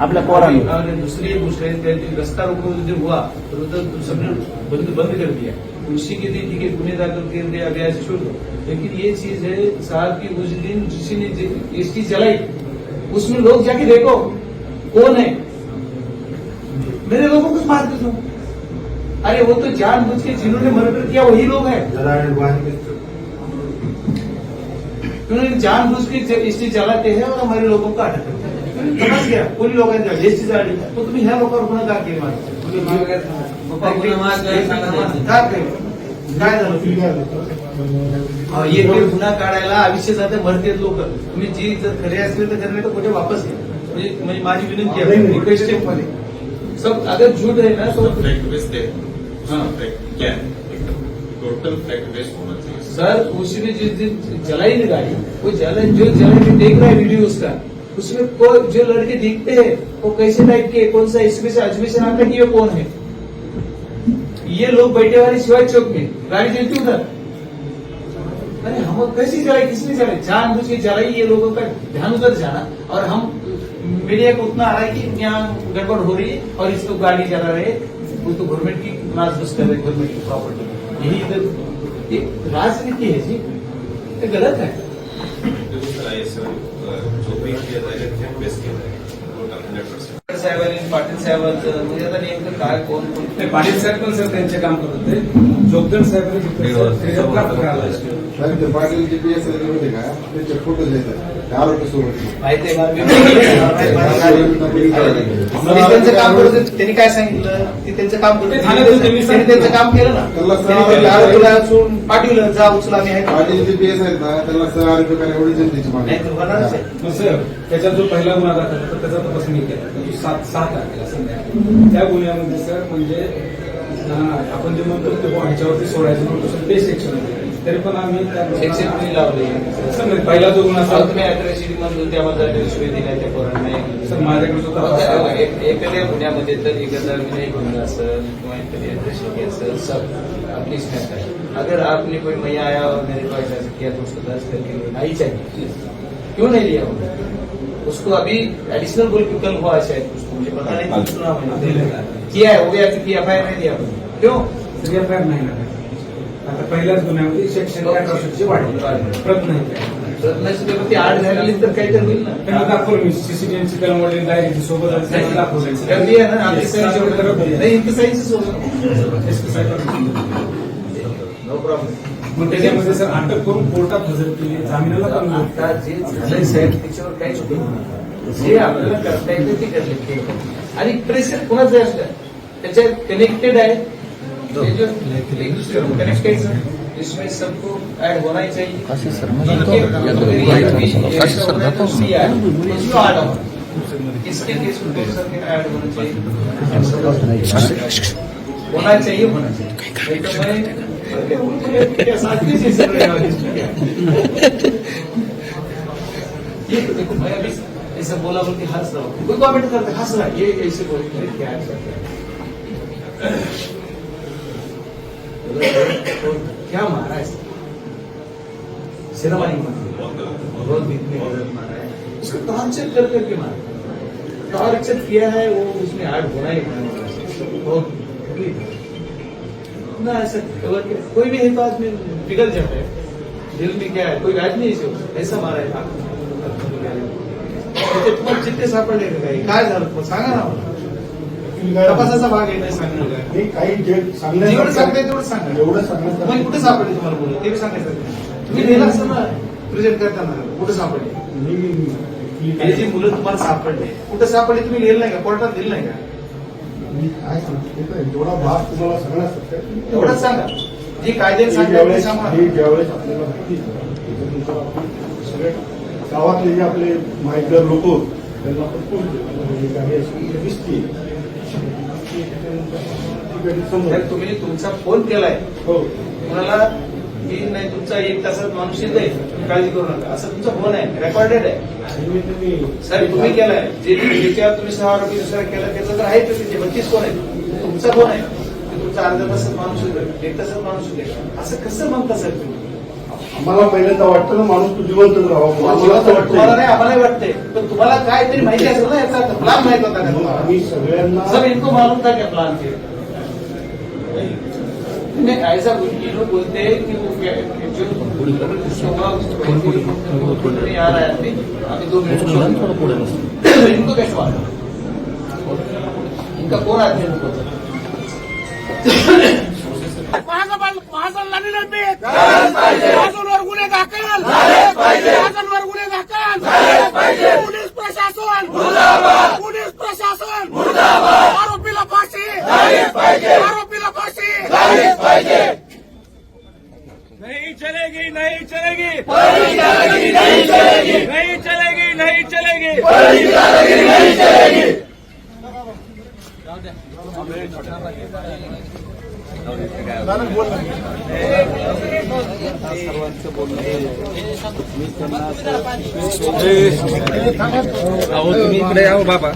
आपल्या पोरांवर और दूसरी एक गोष्ट है कि रस्ता रोको जो हुआ तो उधर सबने बंद बंद कर दिया. उसी के दिन ठीक है गुने दाखिल कर दिया अभी ऐसे छोड़ दो लेकिन ये चीज़ है साहब की उस दिन किसी ने इस चीज़ चलाई उसमें लोग जाके देखो कौन है? मेरे लोगों को मारते तुम अरे वो तो जान बुझ के जिन्होंने मर्डर किया वही लोग हैं। उन्होंने जानबूझ के इस चलाते हैं और हमारे लोगों को अटक करते हैं। कोणी एसटी तुम्ही ह्या लोकांवर गुन्हा का केली माझा का केलं? काय झालं? अहो, एक एक गुन्हा काढायला आयुष्य जाते मरते लोक. तुम्ही जी जर खरे असले तर खरे तर कुठे वापस म्हणजे म्हणजे माझी विनंती आहे. रिक्वेस्ट आहे मध्ये. सब अगर झूठ है ना तो फैक्ट बेस थे हाँ। क्या टोटल फैक्ट बेस होना चाहिए. सर उसने जिस दिन जलाई ना गाड़ी वो जला जो के देख रहा है वीडियो उसका उसमें कोई जो लड़के दिखते हैं, वो कैसे टाइप के, कौन सा इसमें से अजमेर से नाम कि ये कौन है? ये लोग बैठे वाले शिवाजी चौक में, गाड़ी चलती उधर। अरे, हम कैसे जलाई किसने जलाई जान बुझ के जलाई ये लोगों का ध्यान उधर जाना। और हम, मीडिया को उतना आ रहा है कि यहाँ गड़बड़ हो रही है और इसको गाड़ी चला रहे वो तो गवर्नमेंट की नाजबस कर रहे गवर्नमेंट की प्रॉपर्टी यही इधर राजनीति है जी। गलत है। दूसरा ये सर जो भी किया पाटील साहेबांचं म्हणजे आता नेमकं काय कोण कोण? नाही, पाटील साहेब पण सर त्यांचे काम करत होते. साहेबांनी ते पाटील जी पी एस होते का त्याचे फोटो देतात ते आरोग्य सोबत माहिती आहे का? मी त्यांचं काम करत होते. त्यांनी काय सांगितलं? ते त्यांचं काम करत ते होते. त्यांनी त्यांचं काम केलं ना? त्याला त्यांनी त्यांच्या आरोग्याला असून पाठवलं जा उचला मी आहे पाटील जी पी एस आहेत ना आरोग्य एवढी जनतेची मागणी नाही तर होणारच आहे. मग सर त्याच्यात जो पहिला गुन्हा दाखल होता त्याचा तपास मी केला तो सात तारखेला संध्याकाळी. त्या गुन्ह्यामध्ये सर म्हणजे आपण जे म्हणतो ते बुवा ह्याच्यावरती सोडायचं नव्हतं ते सेक्शन तरी पण आम्ही सेक्शन लावले. सर म्हणजे पहिला जो गुन्हा सर तुम्ही अॅट्रॉसिटी मधून त्यामध्ये रिश्वे दिल्या त्या पोरांना? सर माझ्याकडे एक- एखाद्या गुन्ह्यामध्ये तर एखादा विनय गुन्हा असेल किंवा एखादी अॅट्रॉसिटी असेल सब आप इसमें है अगर आपने कोई मैया आया और मेरे को ऐसा किया तो उसको दर्ज करके लेना ही चाहिए। क्यों नहीं लिया उसको अभी एडिशनल बोल के कल हुआ है शायद कुछ किया है हो गया कि एफ आई आर नहीं दिया? क्यों सगळ्या फायर नाही ना आता पहिल्याच गुन्ह्यामध्ये सेक्शन अठराशेची वाढली प्रत नाही काय रत्नाची आठ झालेली तर काहीतरी होईल ना त्यांना दाखवलं मी सीसीटीव्हीची कलम वडील डायरेक्ट सोबत दाखवलं ना नाही. नाही प्रॉब्लेम मग त्याच्यामध्ये सर अटक करून कोर्टात हजर केली जामिनाला पण नाही. आता जे झालंय साहेब त्याच्यावर काहीच होत नाही. जे आपल्याला करता येतं ते करले आणि प्रेशर कोणाचं असतं त्याच्यात कनेक्टेड आहे ते जो एक दुसरे कनेक्ट करायचं इसमें सबको ऐड होना ही चाहिए। काशी सर इनके- काशी सर जातो उसमें ऐड होना इसके केस में कौन सा ऐड होना चाहिए? होना चाहिए होना चाहिए। नहीं तो मैं क्या साथी से सर रहे हो इसमें क्या? ये तो देखो मैं अभी ऐसा बोला बोल के हंस रहा हूँ। कोई कमेंट करते हंस रहा है, ये ऐसे बोल के क्या है? क्या मारा है? सिनेमा बहुत गलत मारा है। उसको टॉर्चर कर करके मारा। टॉर्चर किया है वो उसमें आठ होना ही बहुत ना ऐसा कोई भी है तो आदमी पिघल जाता है। दिल में क्या है? कोई नाही इशू ऐसा मारा आहे त्याचे तुम्हाला चित्ते सापडले काही? काय झालं सांगा ना. तपासाचा भाग आहे नाही सांगणार काय? काही जेवढं सांगताय तेवढं सांगा. एवढं सांगण्यासारखं- मग कुठे सापडले तुम्हाला बोलू ते सांगायचं तुम्ही लिहिलं असं ना प्रेझेंट करताना कुठे सापडले? हे जे मुलं तुम्हाला सापडले कुठे सापडले तुम्ही लिहिलं नाही का? कोर्टात दिलं नाही का? मी काय सांगतो जेवढा भाग तुम्हाला सांगण्यासारखं एवढंच सांगा. जे कायद्याने ते ज्यावेळेस सांगा. ज्यावेळेस आपल्याला माहिती आहे, त्याच्यानंतर आपण सगळे गावातले जे आपले माहितगार लोक त्यांना फोन केला. म्हणजे दिसते ती तुम्ही तुमचा फोन केलाय. हो. कोणाला की नाही तुमचा एक तासात माणूस येत आहे काळजी करू नका. असं तुमचा फोन आहे रेकॉर्डेड आहे. मी सर तुम्ही केलाय. जे ज्याच्यावर तुम्ही सहा आरोपी दुसरा केला त्याचं तर आहे तिथे बत्तीस कोण आहे तुमचा फोन आहे. की तुमचा अर्धा तासात माणूस एक तासात माणूस असं कसं म्हणता सर तुम्ही? आम्हाला पहिल्यांदा वाटतं ना माणूस तो जिवंतच राहावा. आम्हाला असं तुम्हाला नाही वाटतं आम्हाला वाटते पण तुम्हाला काहीतरी माहिती असेल ना याचा प्लान माहीत होता का तुम्हाला? आम्ही सगळ्यांना सब इनको मालूम था क्या प्लान थे नहीं ऐसा ये लोग बोलते हैं कि वो क्या जो नहीं. आ रहा है आदमी अभी दो मिनट छोड़ो। इनको कैसे मालूम इनका कौन आदमी है इनको महाजनला निलंबित महाजनवर गुन्हे दाखल महाजनवर गुन्हे दाखल पोलीस प्रशासन पोलीस प्रशासन आरोपीला फाशी आरोपीला फाशी नहीं चलेगी नहीं चलेगी नहीं चलेगी नहीं चलेगी नहीं चलेगी। अहो तुम्ही इकडे यावं बाबा.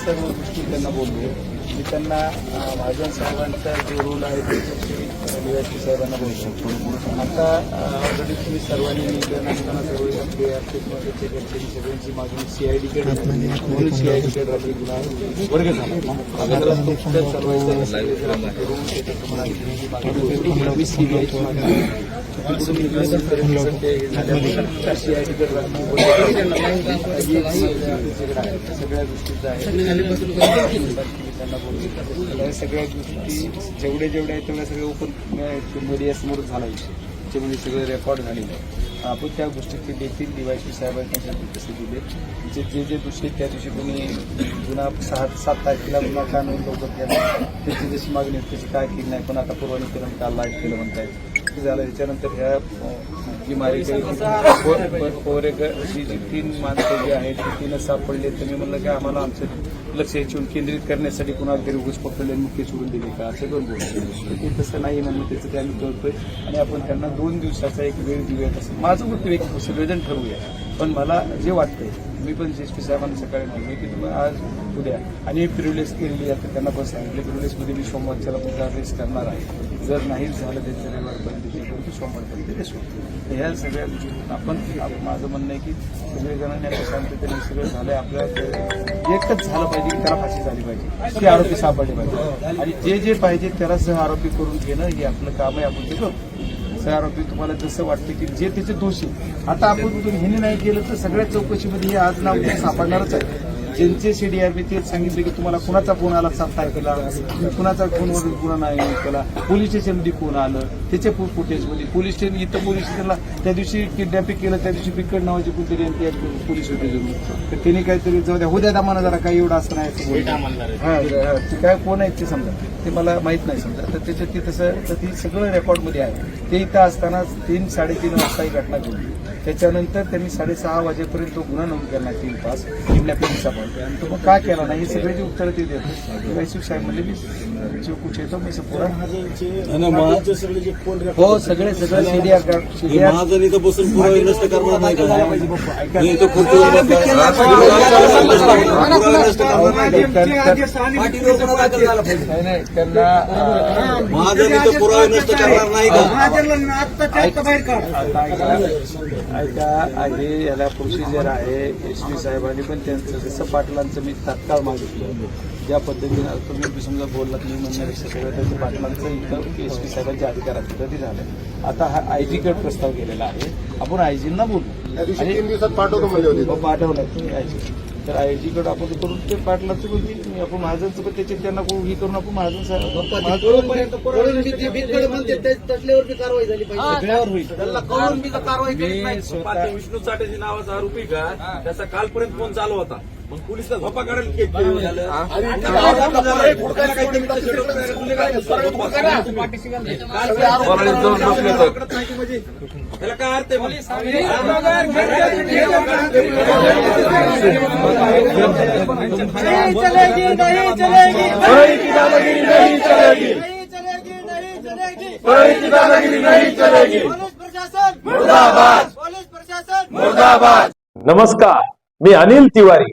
सर्व गोष्टी त्यांना बोललो मी त्यांना महाजन साहेबांचा जे रोल आहे डीवायसी साहेबांना बोलतो. आता ऑलरेडी तुम्ही सर्वांनी निवेदन असताना सर्व आपले आर्थिक मदतीचे घरचे सगळ्यांची मागणी सीआयडीकडे म्हणून सीआयडीकडे रात्री गुन्हा वर्ग झाला. नवी सीबीआयची मागणी सगळ्या गोष्टीचं आहे त्यांना बोलतो या सगळ्या गोष्टी जेवढे जेवढे आहेत तेवढ्या सगळे ओपन मीडियासमोर झाला त्याच्यामध्ये सगळे रेकॉर्ड झालेलं आहे. आपण त्या गोष्टीचे देखील डीवायसी साहेबांनी कसे दिले. जे जे जे दिवशी त्या दिवशी तुम्ही गुन्हा सहा सात तारखेला गुन्हा का नोंद लवकर केला त्याची जशी मागणी त्याची काय केली नाही. पण आता परवानगीकरण काल लाइट केलं म्हणतायत? येईल झालं. त्याच्यानंतर ह्या जी मारेकरी पोरेकर अशी जी तीन माणसं जी आहेत ती तीनच सापडले तर मी म्हणलं की आम्हाला आमचं लक्ष याच्यावर केंद्रित करण्यासाठी कुणा तरी उगाच पकडले मुख्य सोडून दिले का? असं दोन बोलतो ते तसं नाही म्हणून त्याचं ते आम्ही करतोय आणि आपण त्यांना दोन दिवसाचा एक वेळ देऊयात असं. माझं एक सगळेजण ठरवूया पण मला जे वाटतंय मी पण जी एस पी साहेबांना सकाळी म्हणले की तुम्ही आज उद्या आणि प्रिव्हिलेज केलेली आता त्यांना पण सांगितले प्रिव्हिलेजमध्ये मी सोमवारच्याला पुन्हा रेस करणार आहे. जर नाही झालं त्यांचं रविवारपर्यंत ते करू सोमवारपर्यंत रेस्ट होईल तर ह्या सगळ्या गोष्टी आपण माझं म्हणणं आहे की सगळेजणांनी आता सांगतो हे सगळं झालंय आपल्या एकच झालं पाहिजे की त्याला फाशी झाली पाहिजे ते आरोपी सापडले पाहिजे. आणि जे जे पाहिजे त्याला सह आरोपी करून घेणं हे आपलं काम आहे आपण ते करतो तयार आरोपी तुम्हाला जसं वाटतं की जे त्याचे दोषी आता आपण जर ह्याने नाही केलं तर सगळ्या चौकशीमध्ये हे आज नाव सापडणारच आहे. ज्यांचे सीडीआरबी तेच सांगितले की तुम्हाला कुणाचा फोन आला सात तारखेला? तुम्ही कुणाचा फोनवर गुन्हा नाही केला? पोलीस स्टेशनमध्ये कोण आलं? त्याच्या फुटेजमध्ये पोलीस स्टेशन इथं पोलीस स्टेशनला त्या दिवशी किडनॅपिंग केलं त्या दिवशी बिकट नावाची कोणतरी आणि ते पोलीस होते जरूर तर त्यांनी काहीतरी जाऊ द्या हो द्या दामाना जरा काही एवढं असं नाही. हा, हा, ते काय कोण आहेत ते समजा. ते मला माहीत नाही समजा. तर त्याच्यात ते तसं तर ती सगळं रेकॉर्डमध्ये आहे. ते इथं असताना तीन साडेतीन वाजता ही घटना घडली. त्याच्यानंतर त्यांनी साडेसहा वाजेपर्यंत तो गुन्हा नोंद केला तीन तास. किडनॅपिंगचा पण. आणि तो मग का केला नाही हे सगळे जे उत्तर ते देतो वैशिक साहेब म्हणले मी चौकशी येतो मी पुरा हो सगळे सगळे सीडीआर सीडीआर बसून पुरावे नष्ट करणार नाही का हे इथं नाही नाही त्यांना अं, महाजन इथं पुरावे नष्ट करणार नाही का आता ऐका ऐका हे याला प्रोसिजर आहे एस पी साहेबांनी पण त्यांचं जसं पाटलांचं मी तात्काळ मागितलं ज्या पद्धतीने आता तुम्ही बी समजा बोललात मी म्हणण्यापेक्षा सगळं त्याचं पाटलांचं इथं एस पी साहेबांच्या अधिकारात कधी झालं आता हा आयजी कडे प्रस्ताव केलेला आहे. आपण आयजींना बोलू. तीन दिवसात पाठवतो म्हणजे होते. हो, पाठवलं तुम्ही आयजी तर आयजी कडे आपण ते करून ते पाटलाचं बोलतील मी आपण महाजनचं पण त्याच्यात त्यांना कोण हे करून आपण महाजन साहेब सगळ्यावर होईल. मी स्वतः विष्णू चाटेची नावाचा आरोपी का? त्याचा कालपर्यंत फोन चालू होता. पोलिसला झोपा त्याला काय अर्थ मुर्दाबाद. नमस्कार मी अनिल तिवारी.